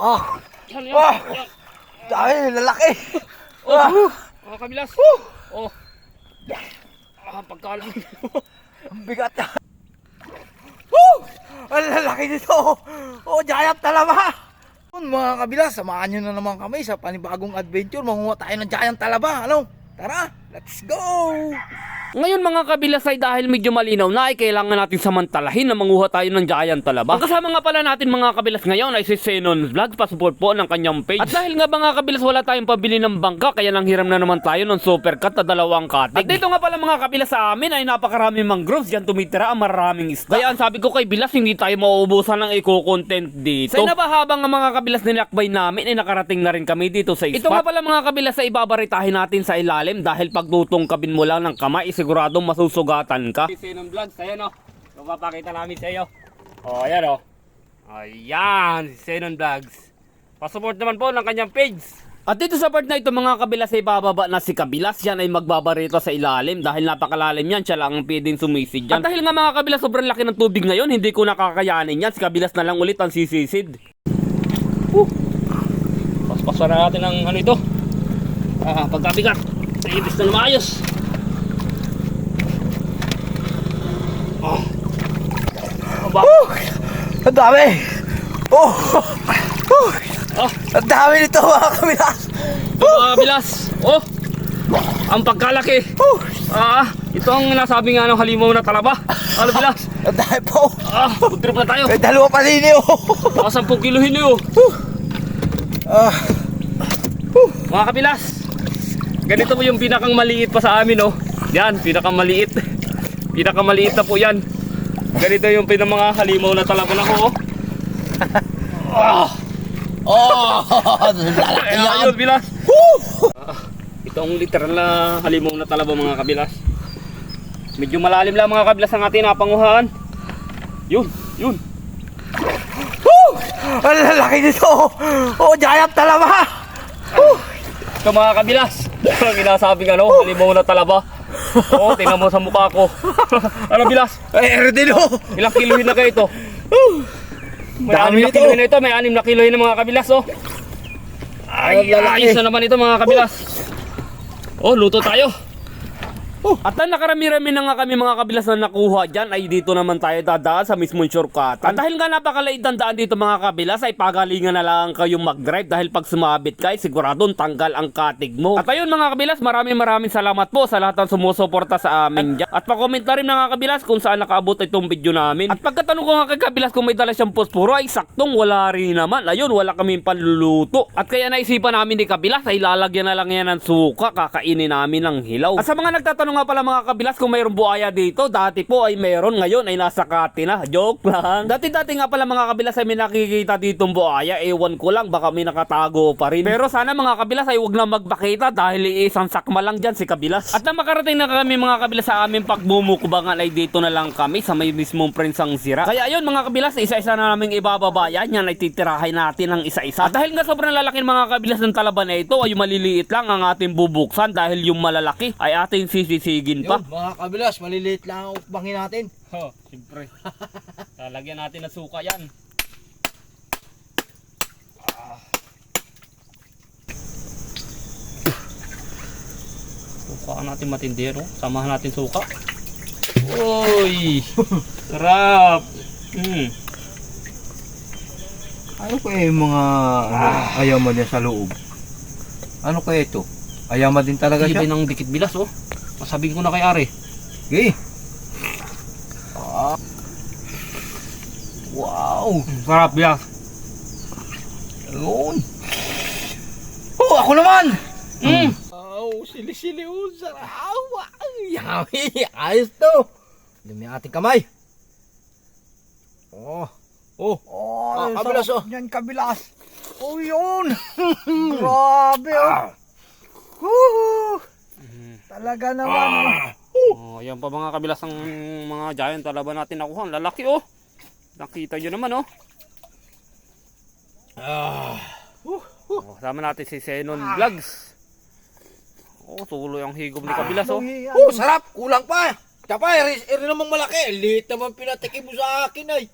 Ah, Yan, yan. Ah! yan. lalaki. Oh, Ah, mga kabilas. Oh. Ah, pagkalang. ang bigat na. Woo! Ang lalaki nito. Oh, giant talaba. Mga kabilas, samahan nyo na naman kami sa panibagong adventure. Manguha tayo ng giant talaba. Ano? Tara, let's go! Ngayon mga kabilas ay dahil medyo malinaw na ay kailangan natin samantalahin na manguha tayo ng giant talaba. Ang kasama nga pala natin mga kabilas ngayon ay si Xenon Vlog, pasupport po ng kanyang page. At dahil nga mga kabilas wala tayong pabili ng bangka kaya nang hiram na naman tayo ng super cut na dalawang katig. At dito nga pala mga kabilas sa amin ay napakaraming mangroves dyan tumitira ang maraming isda. Kaya ang sabi ko kay Bilas hindi tayo mauubusan ng eco-content dito. Sa inabahabang nga mga kabilas nilakbay namin ay nakarating na rin kami dito sa spot. Ito nga pala mga kabilas ay ibabaritahin natin sa ilalim dahil pag tutungkabin mo lang ng kamay siguradong masusugatan ka. Sinon Vlogs, ayan o. So, papakita namin sa iyo. O, ayan o. Ayan, si Sinon Vlogs. Pasupport naman po ng kanyang page. At dito sa part na ito mga kabilas ay bababa na si Kabilas. Yan ay magbabarito sa ilalim dahil napakalalim yan. Siya lang ang pwedeng sumisid dyan. At dahil nga mga kabilas sobrang laki ng tubig ngayon, hindi ko nakakayanin yan. Si Kabilas na lang ulit ang sisisid. Uh. Paspasan na natin ang ano ito. Ah, pagkabigat. Sa ibis na lumayos. Aba. Ang dami! Oh! Oh! Oh. Ang dami nito mga kabilas! Mga bilas. Oh. Ang pagkalaki. Oh! Ah, ito ang nasabi nga ng halimaw na talaba. Ano bilas? Ang dami po! Ah, trip na tayo. May dalawa pa din yun! Baka 10 kilohin yun. Ah, Mga kabilas. Ganito po yung pinakang maliit pa sa amin, oh. Yan, pinakang maliit. Pinakang maliit na po yan. Ganito yung pinang mga halimaw na talaba na ko, oh. Ah, oh! Lalaki Kaya yan! ayun, bilas. Ah, ito ang literal na halimaw na talaba mga kabilas. Medyo malalim lang mga kabilas ang ating napanguhaan. Yun, yun. Woo! Ang lalaki nito! Oh, giant talaba! Woo! Ito mga kabilas. Ang ginasabi nga no, halimaw na talaba. Oo, tingnan mo sa mukha ko. ano bilas? Ay, Erdino! Ilang kilohin na kayo ito? May Dami anim na nito. kilohin na ito, may anim na kilohin na mga kabilas oh. Ay, lalaki. ayos na naman ito mga kabilas. Oh, luto tayo. At ang nakarami-rami na nga kami mga kabilas na nakuha dyan ay dito naman tayo dadaan sa mismong shortcut. At dahil nga napakaliit ang daan dito mga kabilas ay pagalingan na lang kayong mag-drive dahil pag sumabit ka ay siguradong tanggal ang katig mo. At ayun mga kabilas maraming maraming salamat po sa lahat ng sumusuporta sa amin dyan. At pa-comment na rin mga kabilas kung saan nakaabot itong video namin. At pagkatanong ko nga kay kabilas kung may dala siyang posporo ay saktong wala rin naman. Ayun wala kaming panluluto. At kaya naisipan namin ni kabilas ay lalagyan na lang yan ng suka kakainin namin ng hilaw. At sa mga nagtatanong nga pala mga kabilas kung mayroong buhaya dito, dati po ay mayroon, ngayon ay nasa kati na. Joke lang. Dati-dati nga pala mga kabilas ay may nakikita ditong buhaya, ewan ko lang, baka may nakatago pa rin. Pero sana mga kabilas ay huwag na magpakita dahil isang sakma lang dyan si kabilas. At na makarating na kami mga kabilas sa aming pagbumukbangan ay dito na lang kami sa may mismong prinsang sira. Kaya ayun mga kabilas, isa-isa na naming ibababa yan, yan ay titirahin natin ng isa-isa. At dahil nga sobrang lalaki ng mga kabilas ng talaba na ito ay maliliit lang ang ating bubuksan dahil yung malalaki ay ating sisisigin pa. Yun, mga kabilas, maliliit lang ang ukbangin natin. Oh, siyempre. Lalagyan natin ng suka yan. Suka natin matindi, no? Samahan natin suka. Uy! Sarap! Mm. Ano kaya yung mga ano, ayaman niya sa loob? Ano kaya ito? Ayaman din talaga Ibay siya? ng dikit bilas, oh. Masabihin ko na kay Ari. Okay. Ah. Wow! Sarap bilas. Yun! Oh, ako naman! Mm. Oh, sili-sili oh, sarap! Yummy! Ayos to! Dumi ang ating kamay. Oh. Oh. Oh, Ah, kabilas oh. Yan kabilas. Oh, yun. Grabe, oh. Woo! Talaga naman, oh. Oh, yan pa mga kabilas ang mga giant talaba natin nakuha. Ang Lalaki oh. Nakita nyo naman oh. Ah. Oh, sama natin si Zenon Vlogs. Oh, tuloy ang higop ni Kabilas oh. Oh, sarap! Kulang pa! Tsaka, eri, eri namang malaki. Liit naman pinatikim mo sa akin ay.